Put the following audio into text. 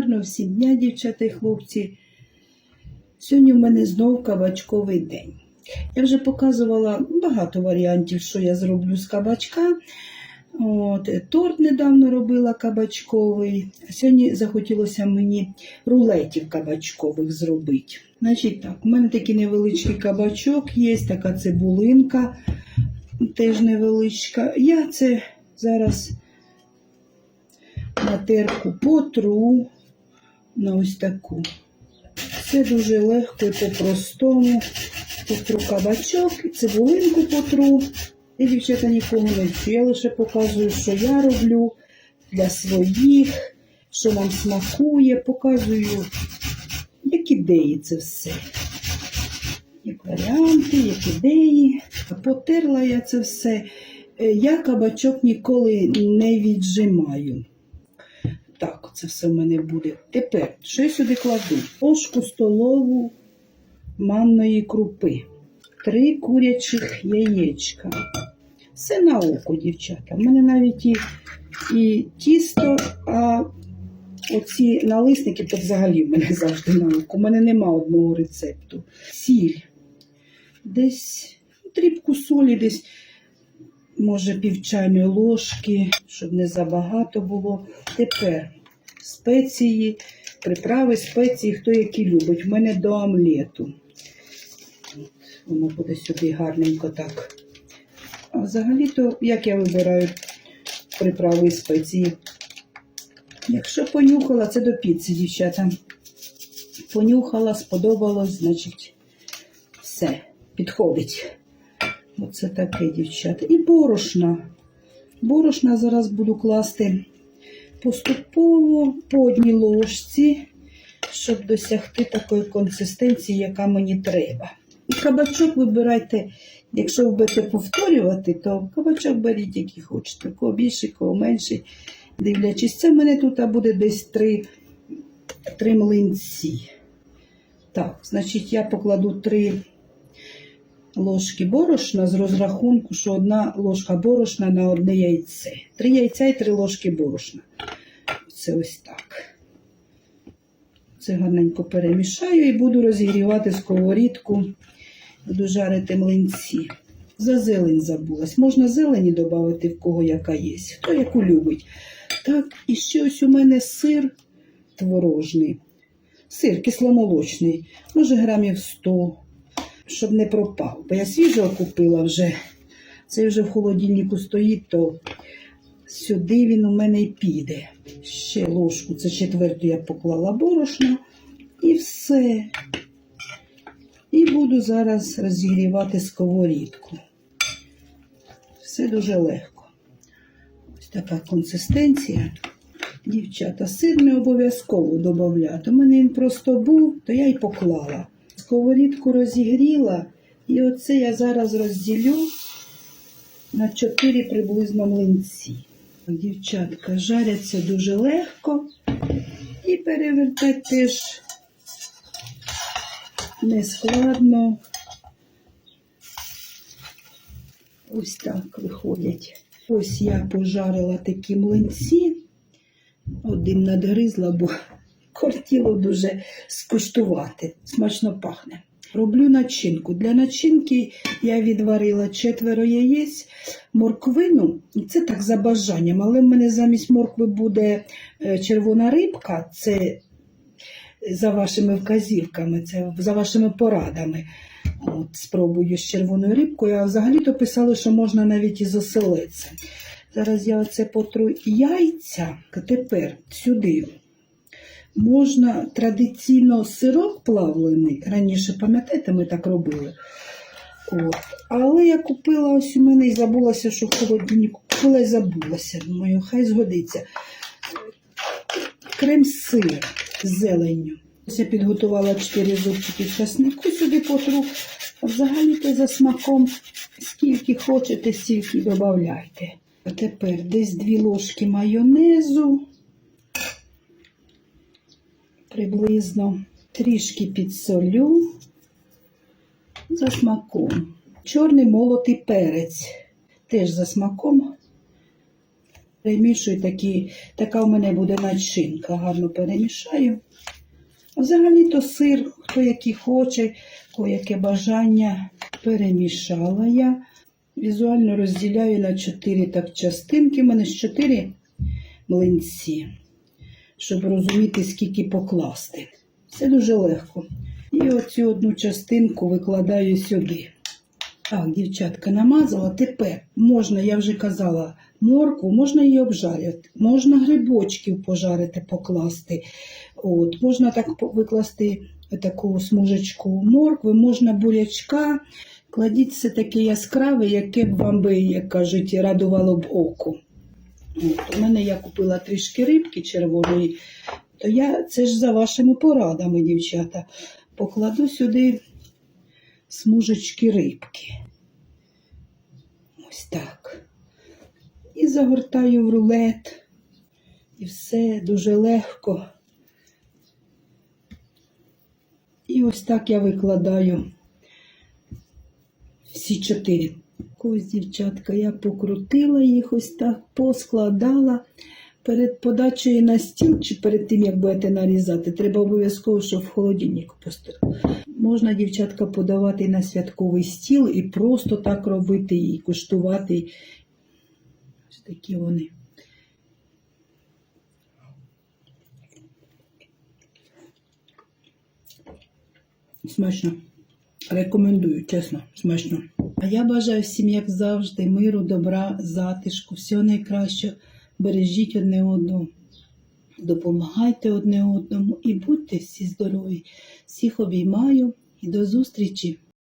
Гарного всім дня, дівчата і хлопці. Сьогодні в мене знов кабачковий день. Я вже показувала багато варіантів, що я зроблю з кабачка. От, торт недавно робила кабачковий. Сьогодні захотілося мені рулетів кабачкових зробити. Значить так, у мене такий невеличкий кабачок є, така цибулинка теж невеличка. Я це зараз на терку потру на ось таку. Це дуже легко і по-простому. Потру кабачок, цибулинку потру. І дівчата нікого не вчу. Я лише показую, що я роблю для своїх, що вам смакує. Показую, як ідеї це все. Як варіанти, як ідеї. Потерла я це все. Е, Я кабачок ніколи не віджимаю. Так, це все в мене буде. Тепер, що я сюди кладу? Ложку столову манної крупи, три курячих яєчка. Все на око, дівчата. У мене навіть і, і тісто, а оці налисники то взагалі в мене завжди на око. У мене нема одного рецепту. Сіль. Десь ну, дрібку солі, десь, може, пів чайної ложки, щоб не забагато було. Тепер спеції, приправи, спеції, хто які любить. У мене до омлету. Воно буде сюди гарненько так. А взагалі-то, як я вибираю приправи і спеції? Якщо понюхала, це до піци, дівчата. Понюхала, сподобалось, значить, все, підходить. Оце таке, дівчата. І борошна. Борошна зараз буду класти поступово по одній ложці, щоб досягти такої консистенції, яка мені треба. І кабачок вибирайте, якщо ви будете повторювати, то кабачок беріть, який хочете. Кого більший, кого менший. Дивлячись, це в мене тут буде десь три, три млинці. Так, значить, я покладу три ложки борошна з розрахунку, що одна ложка борошна на одне яйце. Три яйця і три ложки борошна. Це ось так. Це гарненько перемішаю і буду розігрівати сковорідку. Буду жарити млинці. За зелень забулась. Можна зелені додати, в кого яка є. Хто яку любить. Так, і ще ось у мене сир творожний. Сир кисломолочний. Може, грамів 100 щоб не пропав. Бо я свіжого купила вже. Це вже в холодильнику стоїть, то сюди він у мене й піде. Ще ложку, це четверту я поклала борошна. І все. І буду зараз розігрівати сковорідку. Все дуже легко. Ось така консистенція. Дівчата, сир не обов'язково додати. У мене він просто був, то я й поклала. Сковорідку розігріла, і оце я зараз розділю на 4 приблизно млинці. Дівчатка жаряться дуже легко і перевертати теж не складно. Ось так виходять. Ось я пожарила такі млинці. Один надгризла, бо хотіло дуже скуштувати. Смачно пахне. Роблю начинку. Для начинки я відварила четверо яєць, морквину. Це так за бажанням, але в мене замість моркви буде е, червона рибка. Це за вашими вказівками, це за вашими порадами. От, спробую з червоною рибкою. А взагалі-то писали, що можна навіть із оселедцем. Зараз я оце потру яйця. Тепер сюди можна традиційно сирок плавлений. Раніше, пам'ятаєте, ми так робили. От. Але я купила ось у мене і забулася, що в холодильнику купила і забулася. Думаю, хай згодиться. Крем-сир з зеленню. Ось я підготувала 4 зубчики часнику сюди потру. Взагалі-то за смаком скільки хочете, стільки додавайте. А тепер десь 2 ложки майонезу приблизно трішки підсолю за смаком. Чорний молотий перець теж за смаком Перемішую такі, така у мене буде начинка. Гарно перемішаю. Взагалі-то сир, хто який хоче, кого яке бажання, перемішала я. Візуально розділяю на чотири так частинки. У мене ж чотири млинці, щоб розуміти, скільки покласти. Все дуже легко. І оцю одну частинку викладаю сюди. Так, дівчатка, намазала. Тепер можна, я вже казала, моркву, можна її обжарити, можна грибочків пожарити, покласти. От, можна так викласти таку смужечку моркви, можна бурячка. Кладіть все таке яскраве, яке б вам би, як кажуть, радувало б око. От, у мене я купила трішки рибки червоної, то я це ж за вашими порадами, дівчата. Покладу сюди смужечки рибки. Ось так. І загортаю в рулет. І все дуже легко. І ось так я викладаю всі чотири. Ось, дівчатка, я покрутила їх ось так, поскладала. Перед подачею на стіл чи перед тим, як будете нарізати, треба обов'язково, щоб в холодильнику постояло. Можна, дівчатка, подавати на святковий стіл і просто так робити і куштувати. Ось такі вони. Смачно. Рекомендую, чесно, смачно. А я бажаю всім, як завжди, миру, добра, затишку, всього найкращого. Бережіть одне одного, допомагайте одне одному і будьте всі здорові. Всіх обіймаю і до зустрічі!